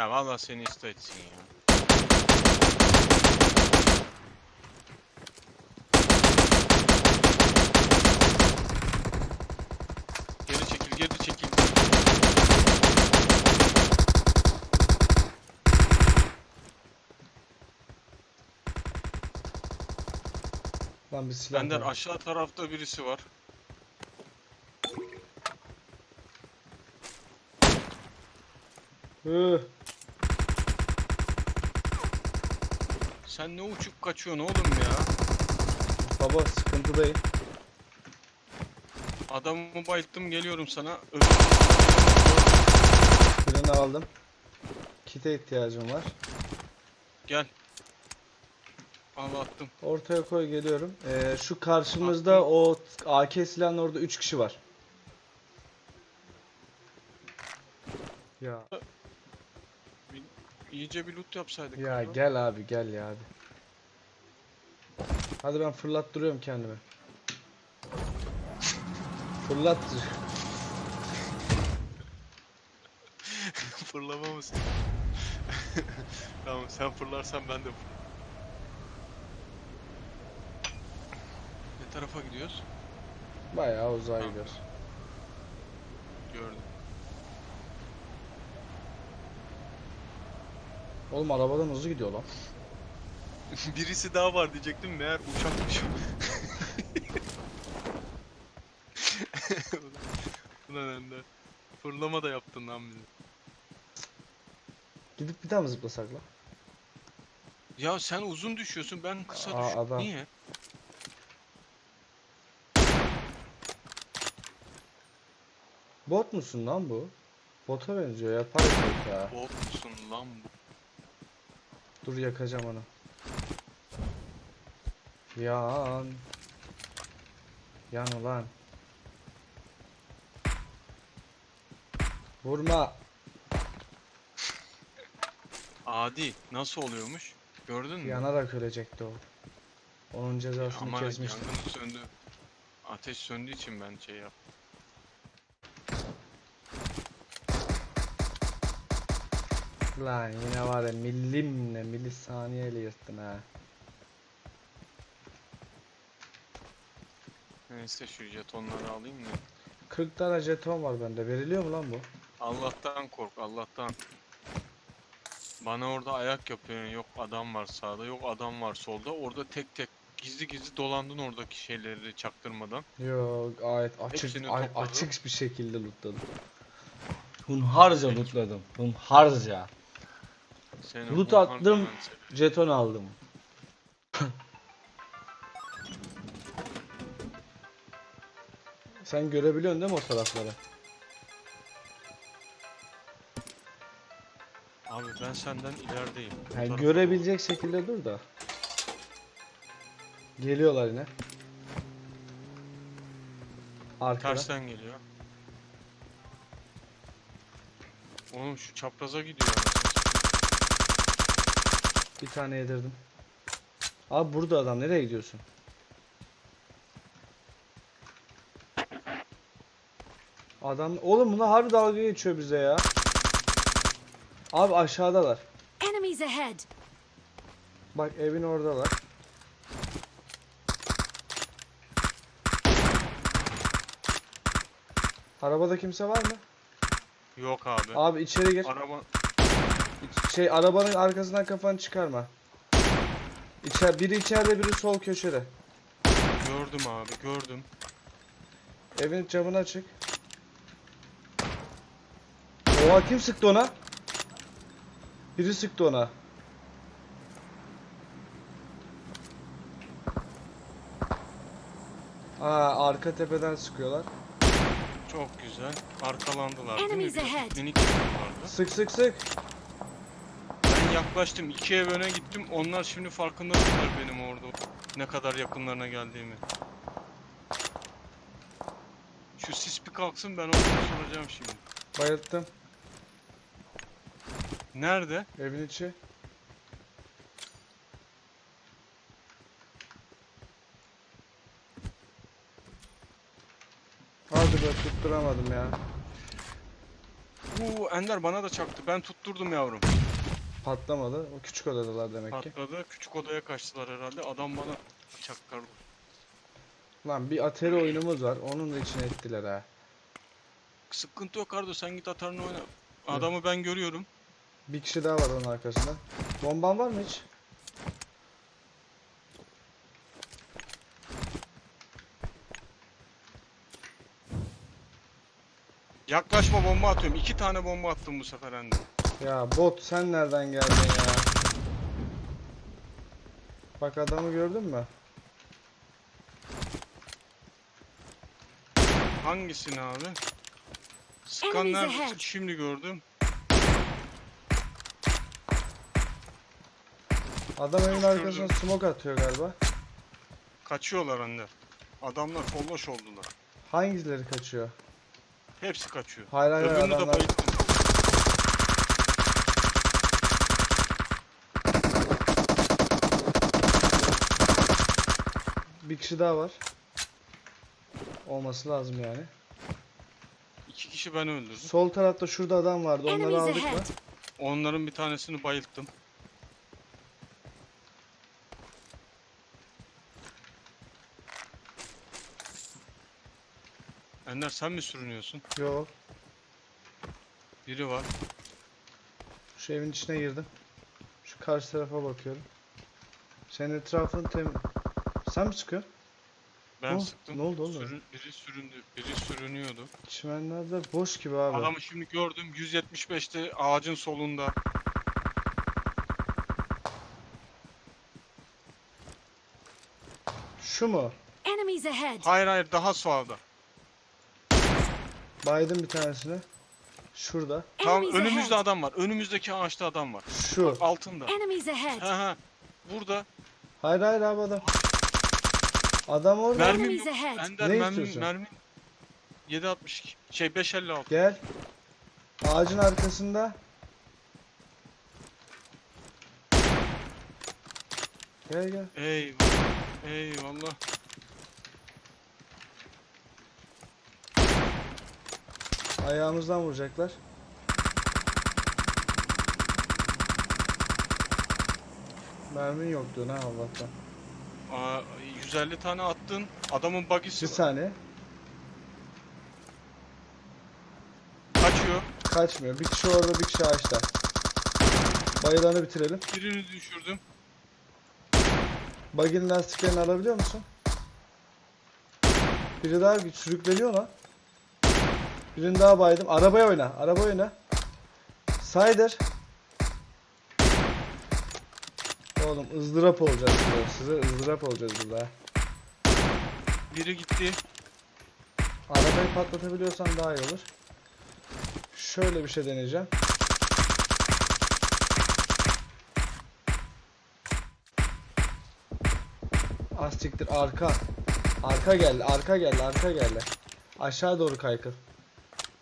Ya vallahi seni isteçsin ya. Geri çekil, geri çekil. Lan bir silah Benden var. aşağı tarafta birisi var. Hı. Sen ne uçup kaçıyorsun oğlum ya? Baba sıkıntıdayım. Adamı bayılttım geliyorum sana. Birini aldım. Kite ihtiyacım var. Gel. Al attım. Ortaya koy geliyorum. Ee, şu karşımızda o AK silahın orada 3 kişi var. Ya İyice bir loot yapsaydık. ya galiba. gel abi gel ya hadi. Hadi ben fırlattırıyorum kendimi. Fırlat. Fırlama mısın? tamam sen fırlarsan ben de fır- Ne tarafa gidiyoruz? Bayağı uzağa Tamam. gidiyor. Gördüm. Oğlum arabadan hızlı gidiyor lan. Birisi daha var diyecektim meğer uçakmış. Ulan Ender. Fırlama da yaptın lan bizi. Gidip bir daha mı zıplasak lan? Ya sen uzun düşüyorsun ben kısa Aa, düşüyorum. adam. Niye? Bot musun lan bu? Bota benziyor ya. Para yok ya. Bot musun lan bu? Dur yakacağım onu. Yan. Yan ulan. Vurma. Adi nasıl oluyormuş? Gördün mü? Yanarak ölecekti o. Onun cezasını Ama kesmiştim. yangını söndü. Ateş söndüğü için ben şey yaptım. Lan yine var ya milimle milisaniyeyle yırttın ha. Neyse şu jetonları alayım da. 40 tane jeton var bende. Veriliyor mu lan bu? Allah'tan kork Allah'tan. Bana orada ayak yapıyorsun. Yok adam var sağda, yok adam var solda. Orada tek tek gizli gizli dolandın oradaki şeyleri çaktırmadan. Yok gayet açık Hepsini a- topladım. açık bir şekilde lootladım. Hunharca lootladım. Hunharca. Seni Loot attım. Jeton aldım. Sen görebiliyorsun değil mi o tarafları? Abi ben senden ilerideyim. Bu Yani tarafa görebilecek şekilde dur da. Geliyorlar yine. doğru. Arkada. Tersten geliyor. Oğlum şu çapraza gidiyor. anasını Bir tane yedirdim. Abi burada adam nereye gidiyorsun? Adam oğlum bunlar harbi dalga geçiyor bize ya. Abi aşağıdalar. Enemies ahead! Bak evin oradalar. Arabada kimse var mı? Yok abi. Abi içeri gir. Araba İç- Şey arabanın arkasından kafanı çıkarma. İçer, biri içeride biri sol köşede. gördüm abi gördüm. Evin camını açık. Oha kim sıktı ona? Biri sıktı ona. Aa arka tepeden sıkıyorlar. Çok güzel. Arkalandılar değil mi? Enemies Biraz ahead. Minik vardı. Sık sık sık. Yaklaştım. iki ev öne gittim. Onlar şimdi farkında değiller benim orada. Ne kadar yakınlarına geldiğimi. Şu sis bir kalksın ben onu soracağım şimdi. Bayılttım. Nerede? Evin içi. Hadi be tutturamadım ya. Uhu Ender bana da çaktı. Ben tutturdum yavrum. Patlamadı. O küçük odadalar demek ki. Patladı. Küçük odaya kaçtılar herhalde. Adam bana çakkar. Lan bir Atari oyunumuz var. Onun da içine ettiler ha. Sıkıntı yok Ardo sen git atarını oyna. Adamı ben görüyorum. Bir kişi daha var onun arkasında. Bomban var mı hiç? Yaklaşma bomba atıyorum. İki tane bomba attım bu sefer Ender. Ya bot sen nereden geldin ya? Bak adamı gördün mü? Hangisini abi? Ahead. Şimdi gördüm. Adam evin arkasına smoke atıyor galiba. Kaçıyorlar Ender. Adamlar folloş oldular. Hangileri kaçıyor? Hepsi kaçıyor. Hayır hayır Öbürünü de adamlar. Bir kişi daha var. Olması lazım yani. İki kişi ben öldürdüm. Sol tarafta şurada adam vardı. Onları aldık mı? Onların bir tanesini bayılttım. Ender sen mi sürünüyorsun? Yok. Biri var. Şu evin içine girdim. Şu karşı tarafa bakıyorum. Senin etrafın tem... Sen mi sıkıyorsun? Ben Oh, sıktım. ne oldu oğlum? Sürün- biri süründü. Biri sürünüyordu. Çimenlerde boş gibi abi. Adamı şimdi gördüm. 175'te ağacın solunda. Şu mu? Enemies ahead. Hayır hayır daha sağda. Baydım bir tanesini. Şurada. Tamam Enemies önümüzde ahead. adam var. Önümüzdeki ağaçta adam var. Şu. Altında. Enemies ahead. Ha ha. Burada. Hayır hayır abi adam. Adam orada. Mermim Enemies ahead. Ender Ne mermi, istiyorsun? mermi. 762. Şey 556. Gel. Ağacın arkasında. Gel gel. Eyvallah. Eyvallah. Ayağımızdan vuracaklar. Mermin yoktu ne Allah'tan. Aa, 150 tane attın. Adamın Bir var. saniye. kaçıyor. Kaçmıyor. Bir kişi orada bir kişi ağaçta. Bayılanı bitirelim. Birini düşürdüm. Bug'in lastiklerini alabiliyor musun? Biri daha güç sürükleniyor lan. Birini daha baydım. Arabaya oyna. Araba oyna. Saydır. Oğlum ızdırap olacağız burada. Size ızdırap olacağız burada. Ha. Biri gitti. Arabayı patlatabiliyorsan daha iyi olur. Şöyle bir şey deneyeceğim. Az siktir arka. Arka geldi, arka geldi, arka geldi. Aşağı doğru kaykıl.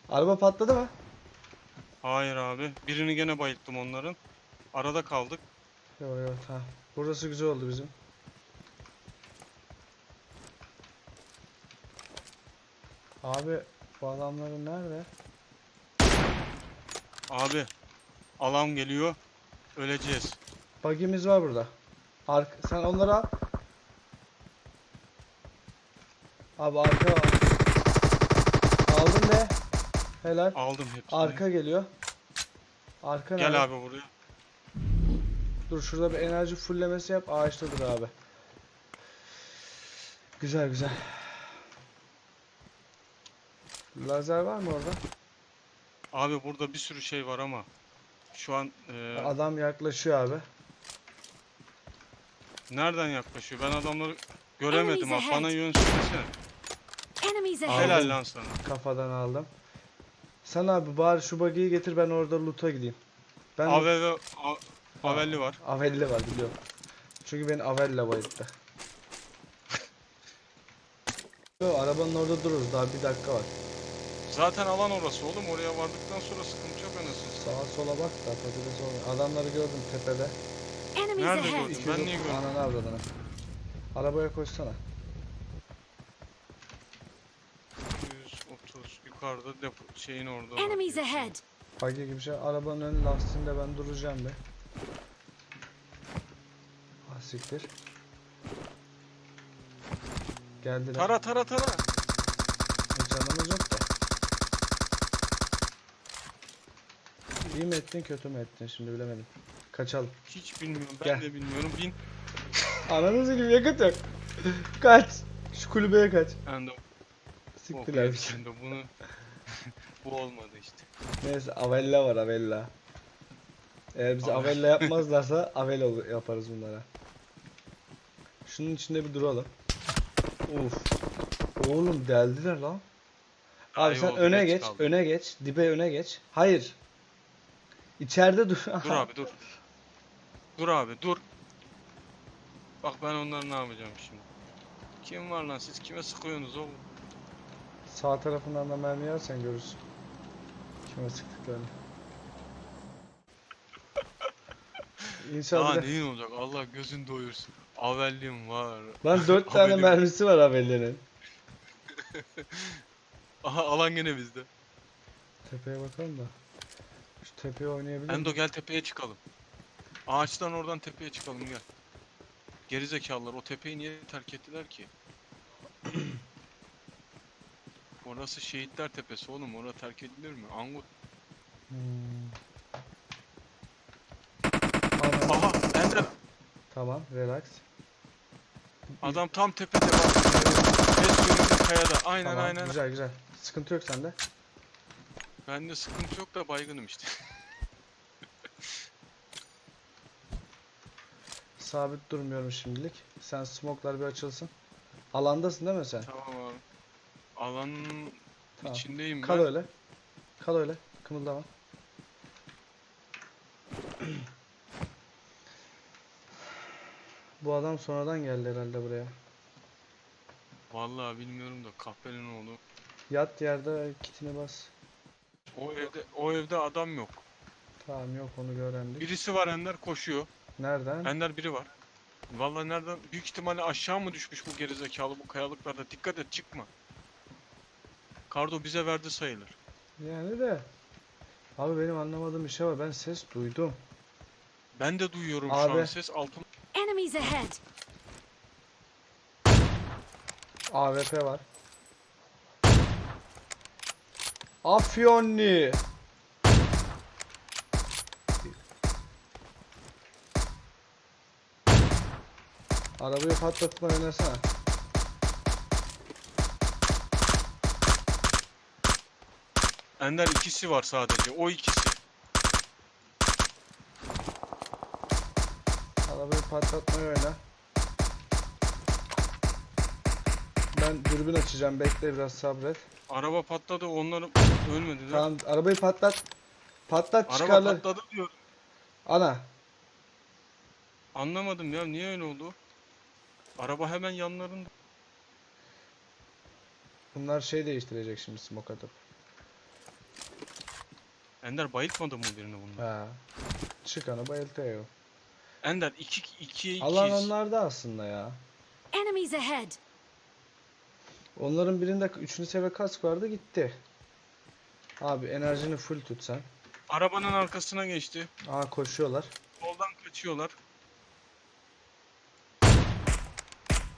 Araba patladı mı? Hayır abi. Birini gene bayılttım onların. Arada kaldık. Yok yok tamam. Burası güzel oldu bizim. Abi bu adamların nerede? Abi. Alan geliyor. Öleceğiz. Bug'imiz var burada. Ark sen onları al. Abi arka var. Aldım be. Helal. Aldım hepsini. Arka geliyor. Arka nerede? Gel abi buraya. Dur şurada bir enerji fullemesi yap. Ağaçta dur abi. Güzel güzel. Lazer var mı orada? Abi burada bir sürü şey var ama. Şu an e, Adam yaklaşıyor abi. nereden yaklaşıyor? Ben adamları göremedim abi. Bana yön söylesene. Enemies Aldım. ahead. Helal lan sana. Kafadan aldım. Sen abi bari şu buggy'yi getir ben orada loot'a gideyim. Ben AVV A- Avelli var. Avelli var biliyorum. Çünkü beni Avella bayılttı. Yo, arabanın orada dururuz daha bir dakika var. Zaten alan orası oğlum. Oraya vardıktan sonra sıkıntı yok anasını. Sağa sola bak da patates olmuyor. Adamları gördüm tepede. Enemies Nerede ahead. gördün? Ben niye görmedim? Ananı avradını. Arabaya koşsana. 130 yukarıda depo şeyin orada var Enemies ahead. Buggy gibi şey. Arabanın ön lastiğinde ben duracağım be. Ah siktir. Geldiler. Tara tara tara. Hiç canımız yok da. İyi mi ettin kötü mü ettin şimdi bilemedim. Kaçalım. Hiç bilmiyorum. Ben Gel. de bilmiyorum. Bin. Ananızı gibi yakıt yok. Kaç. Şu kulübeye kaç. Ben de Siktiler bizi. de bunu bu olmadı işte. Neyse Avella var Avella. Eğer bize Avella. Avella yapmazlarsa Avella ol- yaparız bunlara. Şunun içinde bir duralım. Uf. Oğlum deldiler lan. Abi Ay sen oldu, öne geç geç, öne geç, dibe öne geç. Hayır. İçeride dur. Dur abi dur. Dur abi dur. Bak ben onları ne yapacağım şimdi. Kim var lan siz kime sıkıyorsunuz oğlum? Sağ tarafından da mermi yersen görürsün. Kime sıktıklarını. İnşallah. Daha neyin olacak Allah gözün doyursun. Avellim var. Lan dört tane mermisi var Avella'nın. Aha alan gene bizde. Tepeye bakalım da. Tepeye oynayabilir Endo gel tepeye çıkalım. Ağaçtan oradan tepeye çıkalım gel. Gerizekalılar o tepeyi niye terk ettiler ki? Orası şehitler tepesi oğlum orada terk edilir mi? Angut. Hmm. Ana. Aha Ender Tamam, relax. adam tam tepede bak. Ses duyuyor kayada. Aynen Tamam, aynen. güzel güzel. Sıkıntı yok sende. Bende sıkıntı yok da baygınım işte. Sabit durmuyorum şimdilik. Sen smoke'lar bir açılsın. Alandasın değil mi sen? tamam abi. Alanın Tamam. içindeyim Kal ben. öyle. Kal öyle. Kımıldama. Bu adam sonradan geldi herhalde buraya. Vallahi bilmiyorum da kahpenin oğlu. Yat yerde kitini bas. O evde o evde adam yok. Tamam yok onu öğrendik. Birisi var Ender koşuyor. Nereden? Ender biri var. Vallahi nereden? Büyük ihtimalle aşağı mı düşmüş bu gerizekalı bu kayalıklarda? Dikkat et çıkma. Kardo bize verdi sayılır. Yani de. Abi benim anlamadığım bir şey var. Ben ses duydum. Ben de duyuyorum şu Abi. an ses altım. Enemies ahead! AWP var. Afyonli. Arabayı patlatma oynasana. Ender ikisi var sadece. O ikisi. Arabayı patlatmayı oyna. Ben dürbün açacağım. Bekle biraz sabret. Araba patladı onları ölmediler. Tamam arabayı patlat. Patlat Araba çıkarlar. patladı diyor. Ana. Anlamadım ya niye öyle oldu? Araba hemen yanlarında. Bunlar şey değiştirecek şimdi smoke atıp. Ender bayıltmadı mı birini bunlar? Ha. Çıkanı bayıltıyor. Ender 2 2'ye 2 Alan onlarda aslında ya. Enemies ahead! Onların birinde 3. seviye kask vardı gitti. Abi enerjini full tut sen. Arabanın arkasına geçti. Aa koşuyorlar. Soldan kaçıyorlar.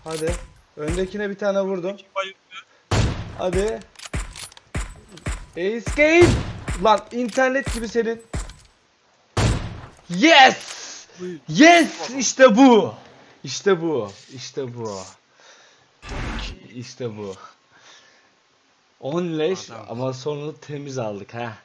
Hadi. Öndekine bir tane vurdum. Hadi. Game. Lan internet gibi senin. Yes! Yes! İşte bu. İşte bu. İşte bu. İşte bu. 10 leş ama sonunu temiz aldık ha.